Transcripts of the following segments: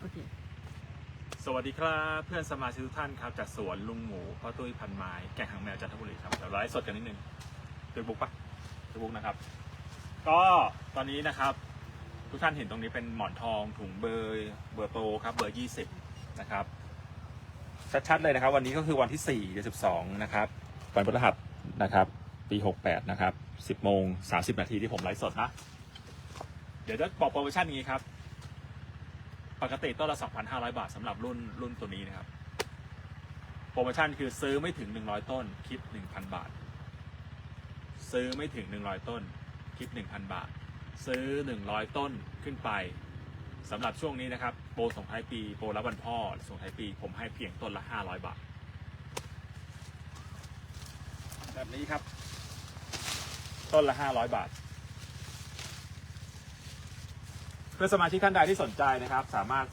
โอเค สวัสดีครับเพื่อนสมาชิกทุกท่านครับจากสวนลุงหมูพ่อตุ้ยพันไม้แก่งหางแมวจันทบุรีครับเดี๋ยวไลฟ์สดกันนิดนึงเฟซบุ๊กปะเฟซบุ๊กนะครับ ก็ตอนนี้นะครับ ทุกท่านเห็นตรงนี้เป็นหมอนทองถุงเบอร์เบอร์โตครับเบอร์ยี่สิบนะครับชัดๆเลยนะครับ วันนี้ก็คือวันที่สี่เดือนสิบสองนะครับวันพฤหัสนะครับ ปีหกแปดนะครับสิบโมงสามสิบนาทีที่ผมไลฟ์สดนะเดี๋ยวจะบอกโปรโมชั่นนี้ครับ ปกติต้นละ 2,500 บาทสำหรับรุ่นรุ่นตัวนี้นะครับ โปรโมชั่นคือซื้อไม่ถึง 100 ต้น คิด 1,000 บาท ซื้อไม่ถึง 100 ต้น คิด 1,000 บาท ซื้อ 100 ต้นขึ้นไปสำหรับช่วงนี้นะครับ โปรส่งท้ายปี โปรรับวันพ่อส่งท้ายปี ผมให้เพียงต้นละ 500 บาท แบบนี้ครับ ต้นละ 500 บาท เพื่อสมาชิกท่านใดที่สนใจนะครับ สามารถ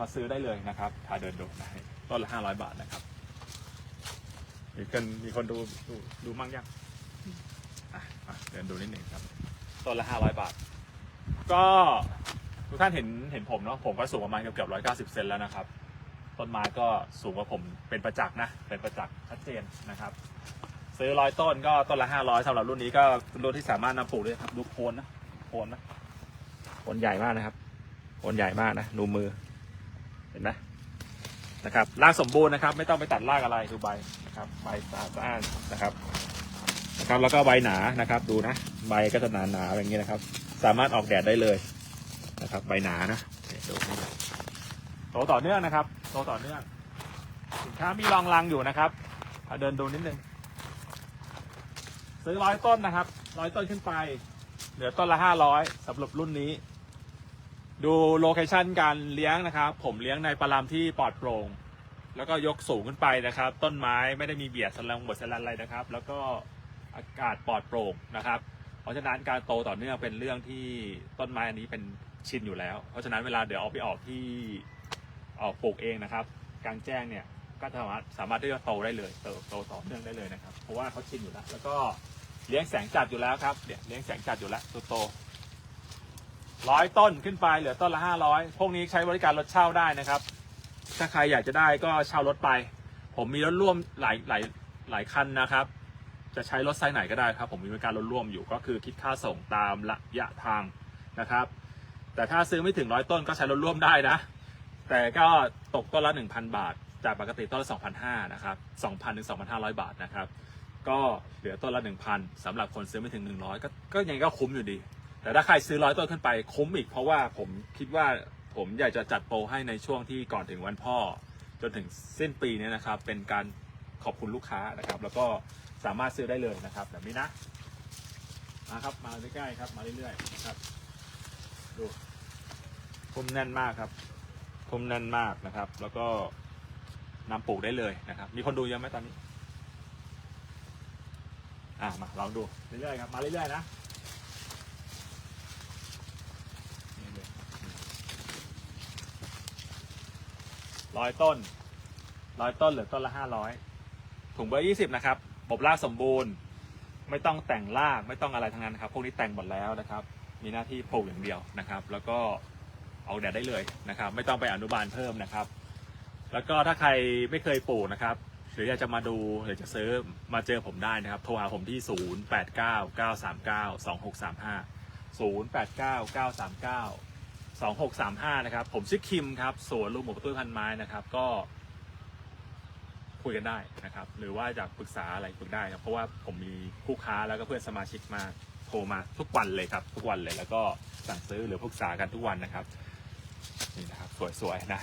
มาซื้อได้เลยนะครับพาเดินดูได้ต้นละห้าร้อยบาทนะครับมีคนมีคนดูดูดูมั่งยังอะมาเดินดูนิดหนึ่งครับต้นละห้าร้อยบาท ก็ทุกท่านเห็นเห็นผมเนาะผมก็สูงประมาณเกือบเกือบร้อยเก้าสิบเซนแล้วนะครับ ต้นไม้ก็สูงกว่าผมเป็นประจักษ์นะ เป็นประจักษ์ชัดเจนนะครับ ซื้อร้อยต้นก็ต้นละห้าร้อยสำหรับรุ่นนี้ก็รุ่นที่สามารถนำปลูกได้ครับดูโคนนะโคนนะ ผลใหญ่มากนะครับผลใหญ่มากนะดูมือ เห็นไหมนะครับรากสมบูรณ์นะครับ ไม่ต้องไปตัดรากอะไรดูใบนะครับใบสะอาบ้านนะครับนะครับ แล้วก็ใบหนานะครับ ดูนะ ใบก็จะหนาหนาอย่างนี้นะครับ สามารถออกแดดได้เลยนะครับ ใบหนานะดูโตต่อเนื่องนะครับโตต่อเนื่องสินค้ามีรองรังอยู่นะครับเอาเดินดูนิดนึงซื้อร้อยต้นนะครับร้อยต้นขึ้นไป เหลือต้นละห้าร้อยสำหรับรุ่นนี้ ดูโลเคชันการเลี้ยงนะครับ ผมเลี้ยงในปลามที่ปลอดโปร่งแล้วก็ยกสูงขึ้นไปนะครับ ต้นไม้ไม่ได้มีเบียดสลังบดสลันอะไรนะครับ แล้วก็อากาศปลอดโปร่งนะครับ เพราะฉะนั้นการโตต่อเนื่องเป็นเรื่องที่ต้นไม้อันนี้เป็นชินอยู่แล้ว เพราะฉะนั้นเวลาเดี๋ยวเอาไปออกที่ออกปลูกเองนะครับกลางแจ้งเนี่ยก็สามารถสามารถที่จะโตได้เลยโตโตต่อเนื่องได้เลยนะครับ เพราะว่าเขาชินอยู่แล้ว แล้วก็เลี้ยงแสงจัดอยู่แล้วครับเนี่ยเลี้ยงแสงจัดอยู่แล้วตัวโต ร้อยต้นขึ้นไปเหลือต้นละห้าร้อยพวกนี้ใช้บริการรถเช่าได้นะครับ ถ้าใครอยากจะได้ก็เช่ารถไป ผมมีรถร่วมหลายหลายหลายคันนะครับ จะใช้รถไซส์ไหนก็ได้ครับ ผมมีบริการรถร่วมอยู่ก็คือคิดค่าส่งตามระยะทางนะครับ แต่ถ้าซื้อไม่ถึงร้อยต้นก็ใช้รถร่วมได้นะ แต่ก็ตกต้นละ1,000บาท จากปกติต้นละ2,500นะครับ2,000ถึง2,500บาทนะครับก็เหลือต้นละ1,000สำหรับคนซื้อไม่ถึง100ก็ก็ยังก็คุ้มอยู่ดี แต่ถ้าใครซื้อร้อยต้นขึ้นไปคุ้มอีก เพราะว่าผมคิดว่าผมอยากจะจัดโปรให้ในช่วงที่ก่อนถึงวันพ่อ จนถึงสิ้นปีนี้นะครับ เป็นการขอบคุณลูกค้านะครับ แล้วก็สามารถซื้อได้เลยนะครับแบบนี้นะมาครับมาใกล้ๆครับ มาเรื่อยๆนะครับ ดูพุ่มแน่นมากครับพุ่มแน่นมากนะครับ แล้วก็นำปลูกได้เลยนะครับ มีคนดูเยอะไหมตอนนี้ อ่ามาลองดูเรื่อยๆครับมาเรื่อยๆนะ ร้อยต้นร้อยต้นเหลือต้นละห้าร้อยถุงเบอร์ยี่สิบนะครับบบรากสมบูรณ์ ไม่ต้องแต่งรากไม่ต้องอะไรทั้งนั้นครับ พวกนี้แต่งหมดแล้วนะครับ มีหน้าที่ปลูกอย่างเดียวนะครับ แล้วก็เอาแดดได้เลยนะครับ ไม่ต้องไปอนุบาลเพิ่มนะครับ แล้วก็ถ้าใครไม่เคยปลูกนะครับ หรืออยากจะมาดูหรือจะซื้อมาเจอผมได้นะครับ โทรหาผมที่ 0 8 9 9 3 9 2 6 3 5 0 8 9 9 3 9 2635 นะครับ ผมชื่อคิมครับสวนลุงหมูประตุ้ยพันไม้นะครับ ก็คุยกันได้นะครับ หรือว่าอยากปรึกษาอะไรปรึกได้ครับ เพราะว่าผมมีคู่ค้าแล้วก็เพื่อนสมาชิกมาโทรมาทุกวันเลยครับ ทุกวันเลยแล้วก็สั่งซื้อหรือปรึกษากันทุกวันนะครับ นี่นะครับ สวยๆนะ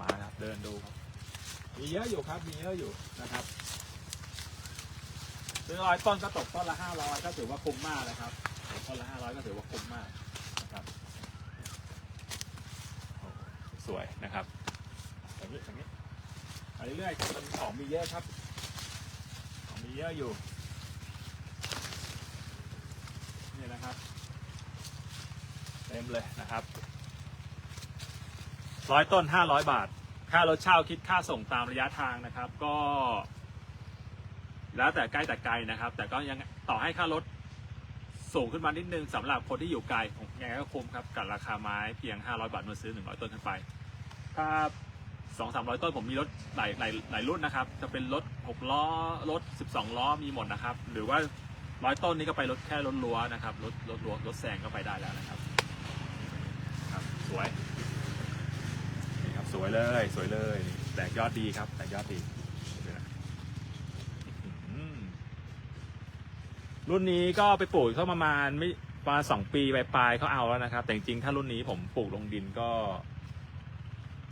มาครับเดินดูครับมีเยอะอยู่ครับมีเยอะอยู่นะครับซื้อร้อยต้นก็ตกต้นละห้าร้อยก็ถือว่าคุ้มมากนะครับต้นละห้าร้อยก็ถือว่าคุ้มมากนะครับ ส วยนะครับอย่างนี้อย่างนี้ไปเรื่อยๆมันของมีเยอะครับของมีเยอะอยู่นี่นะครับเต็มเลยนะครับร้อยต้นห้าร้อยบาท ค่ารถเช่าคิดค่าส่งตามระยะทางนะครับ ก็ แล้วแต่ใกล้แต่ไกลนะครับ แต่ก็ยังต่อให้ค่ารถสูงขึ้นมานิดนึงสำหรับคนที่อยู่ไกลผมยังไงก็คุ้มครับกับราคาไม้เพียง 500 บาทเมื่อซื้อ 100 ต้นขึ้นไป ถ้าสองสามร้อยต้นผมมีรถหลายหลายหลายรุ่นนะครับ จะเป็นรถหกล้อรถสิบสองล้อมีหมดนะครับ หรือว่าร้อยต้นนี้ก็ไปรถแค่รถลัวนะครับรถรถลัวรถแซงก็ไปได้แล้วนะครับครับสวยนี่ครับสวยเลยสวยเลยแตกยอดดีครับแตกยอดดีรุ่นนี้ก็ไปปลูกเข้าประมาณไม่ประมาณสองปีปลายๆเขาเอาแล้วนะครับ แต่จริงๆถ้ารุ่นนี้ผมปลูกลงดินก็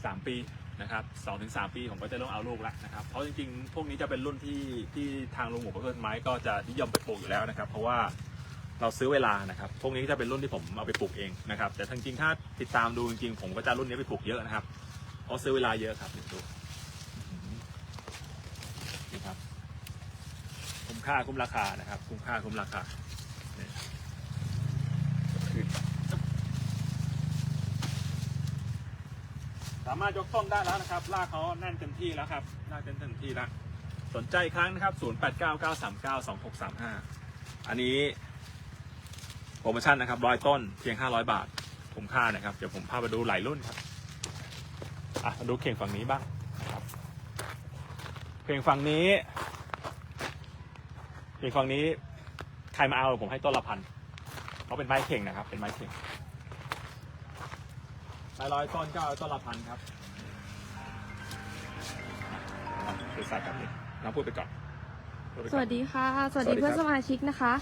สามปีนะครับสองถึงสามปีผมก็จะเริ่มเอาลูกแล้วนะครับ เพราะจริงๆ พวกนี้จะเป็นรุ่นที่ที่ทางลุงหมูกับเพื่อนไม้ก็จะนิยมไปปลูกอยู่แล้วนะครับ เพราะว่าเราซื้อเวลานะครับ พวกนี้จะเป็นรุ่นที่ผมเอาไปปลูกเองนะครับ แต่จริงๆ ถ้าติดตามดูจริงๆ ผมก็จะรุ่นนี้ไปปลูกเยอะนะครับ เพราะซื้อเวลาเยอะครับดูนี่ครับ คุ้มค่าคุ้มราคานะครับ คุ้มค่าคุ้มราคานี่ขึ้น สามารถยกต้นได้แล้วนะครับลากเขาแน่นเต็มที่แล้วครับลากเต็มเต็มที่แล้วสนใจครั้งนะครับ 0899392635 อันนี้โปรโมชั่นนะครับร้อยต้นเพียง 500 บาทคุ้มค่านะครับ เดี๋ยวผมพาไปดูหลายรุ่นครับอะมาดูเข่งฝั่งนี้บ้างนะครับเข่งฝั่งนี้เข่งฝั่งนี้ใครมาเอาผมให้ต้นละพันเพราะเป็นไม้เข่งนะครับ เป็นไม้เข่ง หลายร้อยต้นก็เอาต้นละพันครับคือสายกันนี้น้องพูดไปก่อนพูดไปก่อน สวัสดีค่ะ สวัสสวัดีสดีครับเพื่อนสมาชิกนะคะ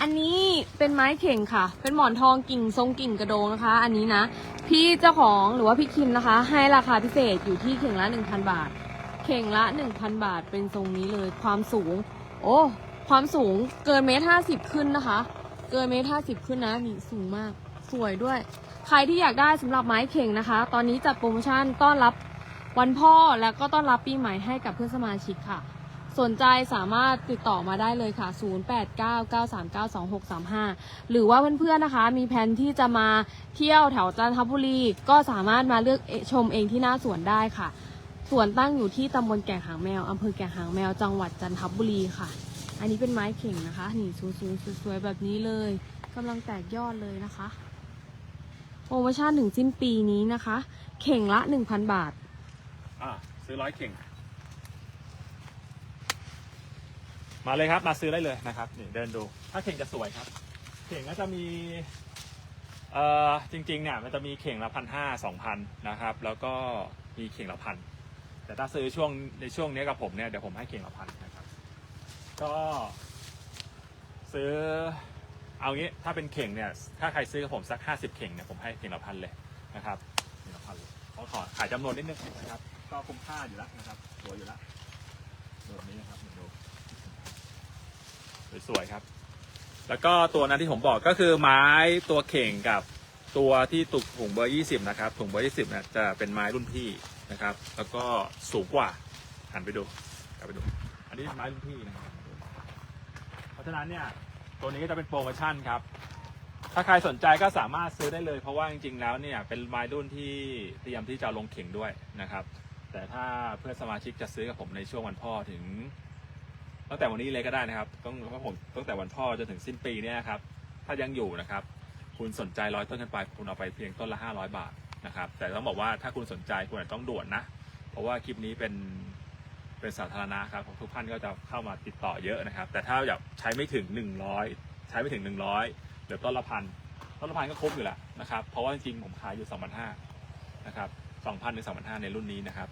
อันนี้เป็นไม้เข่งค่ะ เป็นหมอนทองกิ่งทรงกิ่งกระโดงนะคะ อันนี้นะ พี่เจ้าของหรือว่าพี่คิมนะคะ ให้ราคาพิเศษอยู่ที่เข่งละ1,000 บาท เข่งละ 1,000 บาทเป็นทรงนี้เลยความสูง โอ้ความสูงเกินเมตรห้าสิบขึ้นนะคะ เกินเมตรห้าสิบขึ้นนะนี่สูงมาก สวยด้วย ใครที่อยากได้สำหรับไม้เข่งนะคะ ตอนนี้จัดโปรโมชั่นต้อนรับวันพ่อแล้วก็ต้อนรับปีใหม่ให้กับเพื่อนสมาชิกค่ะ สนใจสามารถติดต่อมาได้เลยค่ะ 0899392635 หรือว่าเพื่อนๆนะคะ มีแผนที่จะมาเที่ยวแถวจันทบุรี ก็สามารถมาเลือกชมเองที่หน้าสวนได้ค่ะสวนตั้งอยู่ที่ตำบลแก่งหางแมวอำเภอแก่งหางแมวจังหวัดจันทบุรีค่ะ อันนี้เป็นไม้เข่งนะคะ นี่สูงๆสวยๆแบบนี้เลยกำลังแตกยอดเลยนะคะ โปรโมชั่นถึงสิ้นปีนี้นะคะ เข่งละ1,000บาท อะซื้อร้อยเข่ง มาเลยครับ มาซื้อได้เลยนะครับ นี่เดินดู ถ้าเข่งจะสวยครับ เข่งก็จะมี เอ่อ จริงๆ เนี่ย มันจะมีเข่งละพันห้าสองพันนะครับ แล้วก็มีเข่งละพัน แต่ถ้าซื้อช่วงในช่วงนี้กับผมเนี่ย เดี๋ยวผมให้เข่งละพันนะครับ ก็ซื้อ เอางี้ถ้าเป็นเข่งเนี่ยถ้าใครซื้อกับผมสักห้าสิบเข่งเนี่ยผมให้เข่งละพันเลยนะครับเข่งละพันเลยขอขอขายจำนวนนิดนึงนะครับ ก็คุ้มค่าอยู่แล้วนะครับสวยอยู่แล้วแบบนี้นะครับดูสวยๆครับ แล้วก็ตัวนั้นที่ผมบอกก็คือไม้ตัวเข่งกับตัวที่ตุกถุงเบอร์ 20 นะครับถุงเบอร์ 20เนี่ยจะเป็นไม้รุ่นพี่นะครับ แล้วก็สูงกว่าหันไปดูกลับไปดู อันนี้ไม้รุ่นพี่นะครับ เพราะฉะนั้นเนี่ย ตัวนี้ก็จะเป็นโปรโมชั่นครับ ถ้าใครสนใจก็สามารถซื้อได้เลย เพราะว่าจริงๆแล้วเนี่ยเป็นไม้รุ่นที่เตรียมที่จะลงเข่งด้วยนะครับ แต่ถ้าเพื่อนสมาชิกจะซื้อกับผมในช่วงวันพ่อถึง ตั้งแต่วันนี้เลยก็ได้นะครับต้องต้องผมตั้งแต่วันพ่อจนถึงสิ้นปีเนี่ยครับ ถ้ายังอยู่นะครับ คุณสนใจร้อยต้นขึ้นไปคุณเอาไปเพียงต้นละห้าร้อยบาทนะครับ แต่ต้องบอกว่าถ้าคุณสนใจคุณอาจต้องด่วนนะ เพราะว่าคลิปนี้เป็น เป็นสาธารณะครับทุกท่านก็จะเข้ามาติดต่อเยอะนะครับ แต่ถ้าอยากใช้ไม่ถึงหนึ่งร้อยใช้ไม่ถึงหนึ่งร้อยเดี๋ยวต้นละพันต้นละพันก็คุ้มอยู่แล้วนะครับ เพราะว่าจริงๆผมขายอยู่สองพันห้านะครับสองพันถึงสองพันห้าในรุ่นนี้นะครับ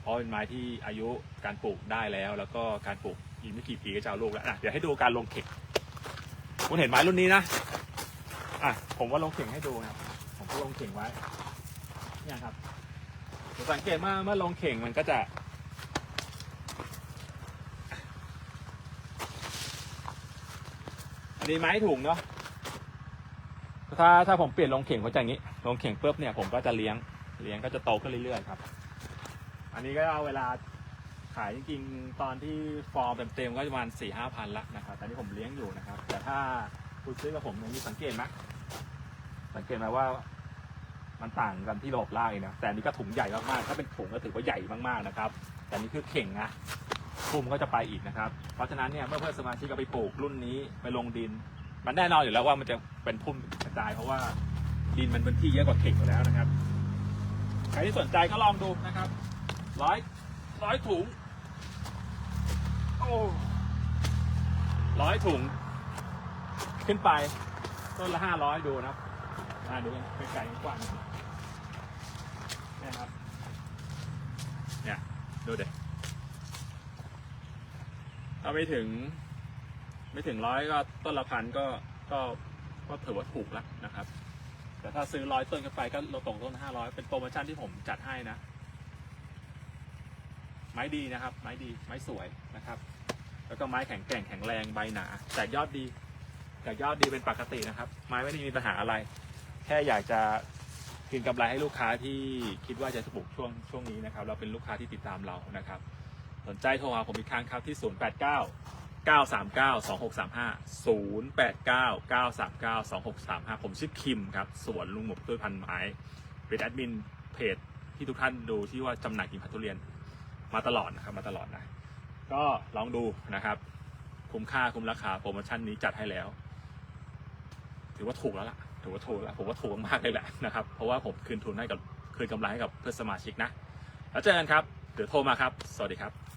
เพราะเป็นไม้ที่อายุการปลูกได้แล้ว แล้วก็การปลูกอีกไม่กี่ปีก็จะเอาลูกแล้วอะเดี๋ยวให้ดูการลงเข่งคุณเห็นไม้รุ่นนี้นะอะผมว่าลงเข่งให้ดูนะครับ ผมก็ลงเข่งไว้เนี่ยครับสังเกตว่าเมื่อลงเข่งมันก็จะ อันนี้ไม้ถุงเนาะถ้าถ้าผมเปลี่ยนลงเข่งก็จะอย่างนี้ ลงเข่งปุ๊บเนี่ยผมก็จะเลี้ยงเลี้ยงก็จะโตขึ้นเรื่อยๆครับ อันนี้ก็เอาเวลาขายจริงๆตอนที่ฟอร์มเต็มๆก็ประมาณสี่ห้าพันละนะครับแต่นี่ผมเลี้ยงอยู่นะครับ แต่ถ้าคุณซื้อกับผมเนี่ยมีสังเกตไหมสังเกตไหมว่ามันต่างกันที่ระบบล่างเองนะแต่นนี้ก็ถุงใหญ่มากๆถ้าเป็นถุงก็ถือว่าใหญ่มากๆนะครับ แต่นี่คือเข่งนะ คุมก็จะไปอีกนะครับ เพราะฉะนั้นเนี่ยเมื่อเพื่อนสมาชิกเอาไปปลูกรุ่นนี้ไปลงดิน มันแน่นอนอยู่แล้วว่ามันจะเป็นพุ่มกระจายเพราะว่าดินมันเป็นที่เยอะกว่าเข่งอยู่แล้วนะครับใครที่สนใจก็ลองดูนะครับร้อยร้อยถุงโอ้ร้อยถุง ขึ้นไปต้นละห้าร้อยดูนะครับอ่าดูกันไกลๆกว้างนี่ครับเนี่ยดูเด็เอาไปถึง ไม่ถึงร้อยก็ต้นละพันก็ก็ก็ถือว่าถูกแล้วนะครับ แต่ถ้าซื้อร้อยต้นขึ้นไปก็ลดตรงต้นห้าร้อยเป็นโปรโมชั่นที่ผมจัดให้นะ ไม้ดีนะครับ ไม้ดีไม้สวยนะครับ แล้วก็ไม้แข็งแกร่งแข็งแรงใบหนา แตกยอดดีแตกยอดดีเป็นปกตินะครับ ไม้ไม่ได้มีปัญหาอะไร แค่อยากจะคืนกำไรให้ลูกค้าที่คิดว่าจะปลูกช่วงช่วงนี้นะครับ เราเป็นลูกค้าที่ติดตามเรานะครับ สนใจโทรหาผมอีกครั้งครับที่ 089 939 2635 089 939 2635 ผมชื่อคิมครับ สวนลุงหมกด้วยพันไม้ เป็นแอดมินเพจที่ทุกท่านดูที่ว่าจำหน่ายกินพัทุเรียนมาตลอดนะครับ มาตลอดนะ ก็ลองดูนะครับ คุ้มค่าคุ้มราคาโปรโมชั่นนี้จัดให้แล้ว ถือว่าถูกแล้วล่ะ ถือว่าถูกแล้ว ผมว่าถูกมากเลยแหละนะครับ เพราะว่าผมคืนทุนให้กับคืนกำไรให้กับเพื่อนสมาชิกนะ แล้วเจอกันครับ เดี๋ยวโทรมาครับ สวัสดีครับ